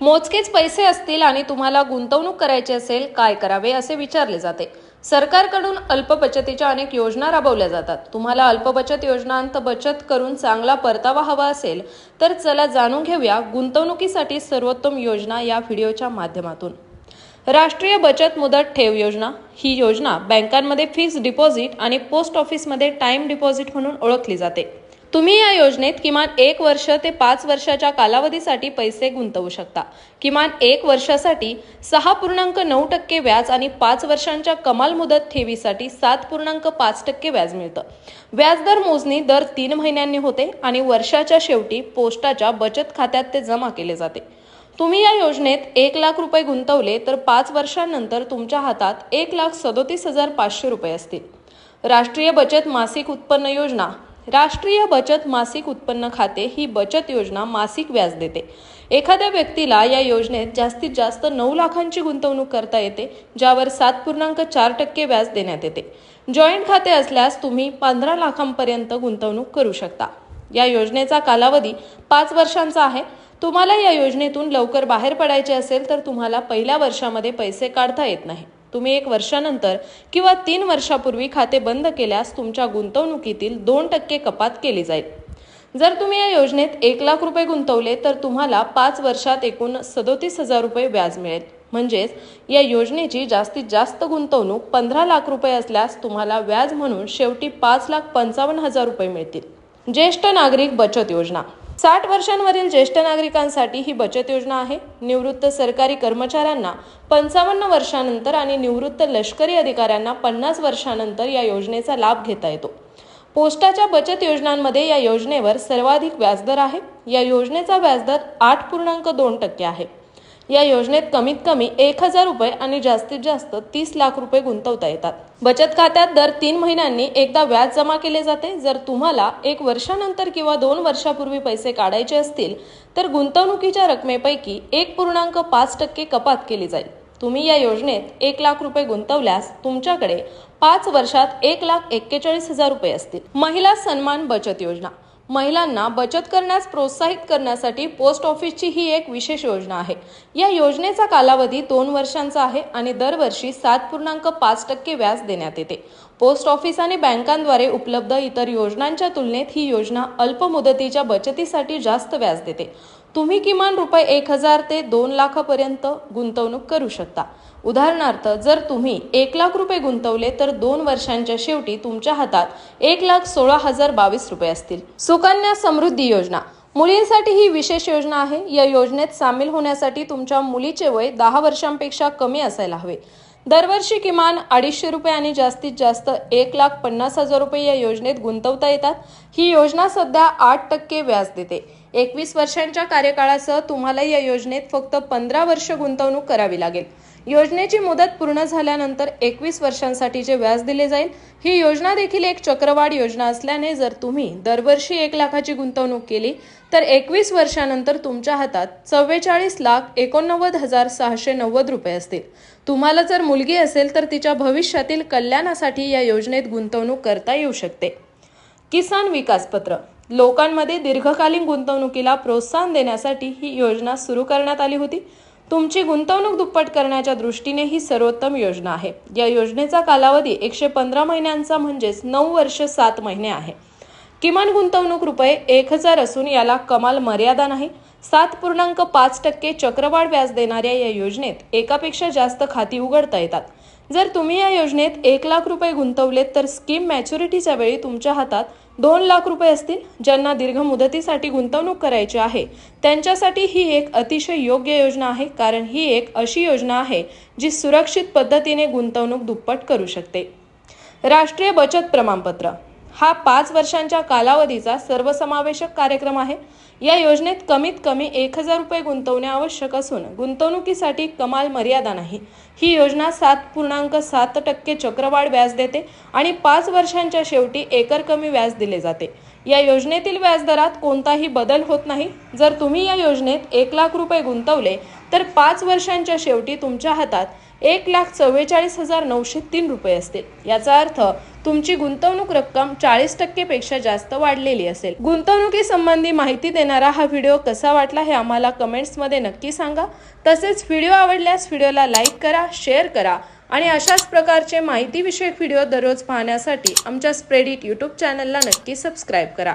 मोजकेच पैसे असतील आणि तुम्हाला गुंतवणूक करायची असेल काय करावे असे विचारले जाते. सरकारकडून अल्प बचतीच्या अनेक योजना राबवल्या जातात. तुम्हाला अल्प बचत योजनांत बचत करून चांगला परतावा हवा असेल तर चला जाणून घेऊया गुंतवणुकीसाठी सर्वोत्तम योजना या व्हिडिओच्या माध्यमातून. राष्ट्रीय बचत मुदत ठेव योजना. ही योजना बँकांमध्ये फिक्स्ड डिपॉझिट आणि पोस्ट ऑफिसमध्ये टाइम डिपॉझिट म्हणून ओळखली जाते. तुम्ही या योजनेत किमान एक वर्ष ते पाच वर्षाच्या कालावधीसाठी पैसे गुंतवू शकता. किमान एक वर्षासाठी सहा पूर्णांक नऊ टक्के व्याज आणि पाच वर्षांच्या कमाल मुदत ठेवीसाठी सात पूर्णांक पाच टक्के व्याज मिळतं. व्याजदर मोजणी दर तीन महिन्यांनी होते आणि वर्षाच्या शेवटी पोस्टाच्या बचत खात्यात ते जमा केले जाते. तुम्ही या योजनेत एक लाख रुपये गुंतवले तर पाच वर्षांनंतर तुमच्या हातात एक लाख सदोतीस हजार पाचशे रुपये असतील. राष्ट्रीय बचत मासिक उत्पन्न योजना राष्ट्रीय बचत मासिक उत्पन्न खाते ही बचत योजना मासिक व्याज देते. एखाद्या व्यक्तीला या योजनेत जास्तीत जास्त नऊ लाखांची गुंतवणूक करता येते ज्यावर सात पूर्णांक चार टक्के व्याज देण्यात येते. जॉईंट खाते असल्यास तुम्ही पंधरा लाखांपर्यंत गुंतवणूक करू शकता. या योजनेचा कालावधी पाच वर्षांचा आहे. तुम्हाला या योजनेतून लवकर बाहेर पडायचे असेल तर तुम्हाला पहिल्या वर्षामध्ये पैसे काढता येत नाही. तुम्ही एक वर्षानंतर किंवा तीन वर्षापूर्वी खाते बंद केल्यास तुमच्या गुंतवणुकीतील दोन टक्के कपात केली जाईल. जर तुम्ही या योजनेत एक लाख रुपये गुंतवले तर तुम्हाला पाच वर्षात एकूण सदोतीस हजार रुपये व्याज मिळेल. म्हणजेच या योजनेची जास्तीत जास्त गुंतवणूक पंधरा लाख रुपये असल्यास तुम्हाला व्याज म्हणून शेवटी पाच लाख पंचावन्न हजार रुपये मिळतील. ज्येष्ठ नागरिक बचत योजना. साठ वर्षांवरील ज्येष्ठ नागरिकांसाठी ही बचत योजना आहे. निवृत्त सरकारी कर्मचाऱ्यांना पंचावन्न वर्षानंतर आणि निवृत्त लष्करी अधिकाऱ्यांना पन्नास वर्षानंतर या योजनेचा लाभ घेता येतो. पोस्टाच्या बचत योजनांमध्ये या योजनेवर सर्वाधिक व्याजदर आहे. या योजनेचा व्याजदर आठ पूर्णांक दोन टक्के आहे. या योजनेत कमीत कमी एक हजार रुपये आणि जास्तीत जास्त तीस लाख रुपये गुंतवता येतात. बचत खात्यात दर तीन महिन्यांनी एकदा व्याज जमा केले जाते. जर तुम्हाला एक वर्षानंतर किंवा दोन वर्षापूर्वी पैसे काढायचे असतील तर गुंतवणुकीच्या रकमेपैकी एक पूर्णांक पाच टक्के कपात केली जाईल. तुम्ही या योजनेत एक लाख रुपये गुंतवल्यास तुमच्याकडे पाच वर्षात एक लाख एक्केचाळीस हजार रुपये असतील. महिला सन्मान बचत योजना. महिलांना बचत करण्यास प्रोत्साहित करण्यासाठी पोस्ट ऑफिसची ही एक विशेष योजना आहे. या योजनेचा कालावधी दोन वर्षांचा आहे आणि दरवर्षी सात पूर्णांक पाच टक्के व्याज देण्यात येते. पोस्ट ऑफिस आणि बँकांद्वारे उपलब्ध इतर योजनांच्या तुलनेत ही योजना अल्प मुदतीच्या बचतीसाठी जास्त व्याज देते. तुम्ही किमान रुपये एक हजार ते दोन लाखापर्यंत गुंतवणूक करू शकता. उदाहरणार्थ जर तुम्ही एक लाख रुपये गुंतवले तर दोन वर्षांच्या शेवटी तुमच्या हातात एक लाख सोळा हजार बावीस रुपये असतील. सुकन्या समृद्धी योजना. मुलींसाठी ही विशेष योजना आहे. या योजनेत सामील होण्यासाठी तुमच्या मुलीचे वय दहा वर्षांपेक्षा कमी असायला हवे. दरवर्षी किमान अडीचशे रुपये आणि जास्तीत जास्त एक लाख पन्नास हजार रुपये या योजनेत गुंतवता येतात. ही योजना सध्या आठ टक्के व्याज देते. एकवीस वर्षांच्या कार्यकाळासह तुम्हाला या योजनेत फक्त पंधरा वर्ष गुंतवणूक करावी लागेल. योजनेची मुदत पूर्ण झाल्यानंतर एकवीस वर्षांसाठीचे व्याज दिले जाईल ही योजना देखील एक चक्रवाढ योजना असल्याने जर तुम्ही दरवर्षी एक लाखाची गुंतवणूक केली तर एकवीस वर्षानंतर तुमच्या हातात चव्वेचाळीस लाख एकोणनव्वद हजार सहाशे नव्वद रुपये असतील. तुम्हाला जर मुलगी असेल तर तिच्या भविष्यातील कल्याणासाठी या योजनेत गुंतवणूक करता येऊ शकते. किसान विकास पत्र. लोकांमध्ये दीर्घकालीन गुंतवणुकीला प्रोत्साहन देण्यासाठी ही योजना सुरू करण्यात आली होती. तुमची गुंतवणूक दुप्पट करण्याच्या दृष्टीने ही सर्वोत्तम योजना आहे. या योजनेचा कालावधी एकशे पंधरा महिन्यांचा म्हणजेच नऊ वर्ष सात महिने आहे. किमान गुंतवणूक रुपये एक हजार असून याला कमाल मर्यादा नाही. सात पूर्णांक पाच टक्के चक्रवाढ व्याज देणाऱ्या या योजनेत एकापेक्षा जास्त खाती उघडता येतात. जर तुम्ही या योजनेत एक लाख रुपये गुंतवलेत तर स्कीम मॅच्युरिटीच्या वेळी तुमच्या हातात दोन लाख रुपये असतील ज्यांना दीर्घ मुदतीसाठी गुंतवणूक करायची आहे. त्यांच्यासाठी ही एक अतिशय योग्य योजना आहे कारण ही एक अशी योजना आहे जी सुरक्षित पद्धतीने गुंतवणूक दुप्पट करू शकते. राष्ट्रीय बचत प्रमाणपत्र हा पाच वर्षांच्या कालावधीचा सर्वसमावेशक कार्यक्रम आहे. या योजनेत कमीत कमी एक हजार रुपये गुंतवणे आवश्यक असून गुंतवणुकीसाठी कमाल मर्यादा नाही. ही योजना सात पूर्णांक सात टक्के चक्रवाढ व्याज देते आणि पाच वर्षांच्या शेवटी एकर कमी व्याज दिले जाते. या योजनेतील व्याजदरात कोणताही बदल होत नाही. जर तुम्ही या योजनेत एक लाख रुपये गुंतवले तर पाच वर्षांच्या शेवटी तुमच्या हातात एक लाख चव्वेचाळीस हजार नऊशे तीन रुपये असतील. याचा अर्थ तुमची गुंतवणूक रक्कम चाळीस टक्केपेक्षा जास्त वाढलेली असेल. गुंतवणुकीसंबंधी माहिती देणारा हा व्हिडिओ कसा वाटला हे आम्हाला कमेंट्समध्ये नक्की सांगा. तसेच व्हिडिओ आवडल्यास व्हिडिओला लाईक करा शेअर करा आणि अशाच प्रकारचे माहितीविषयक व्हिडिओ दररोज पाहण्यासाठी आमच्या स्प्रेडिट यूट्यूब चॅनलला नक्की सबस्क्राईब करा.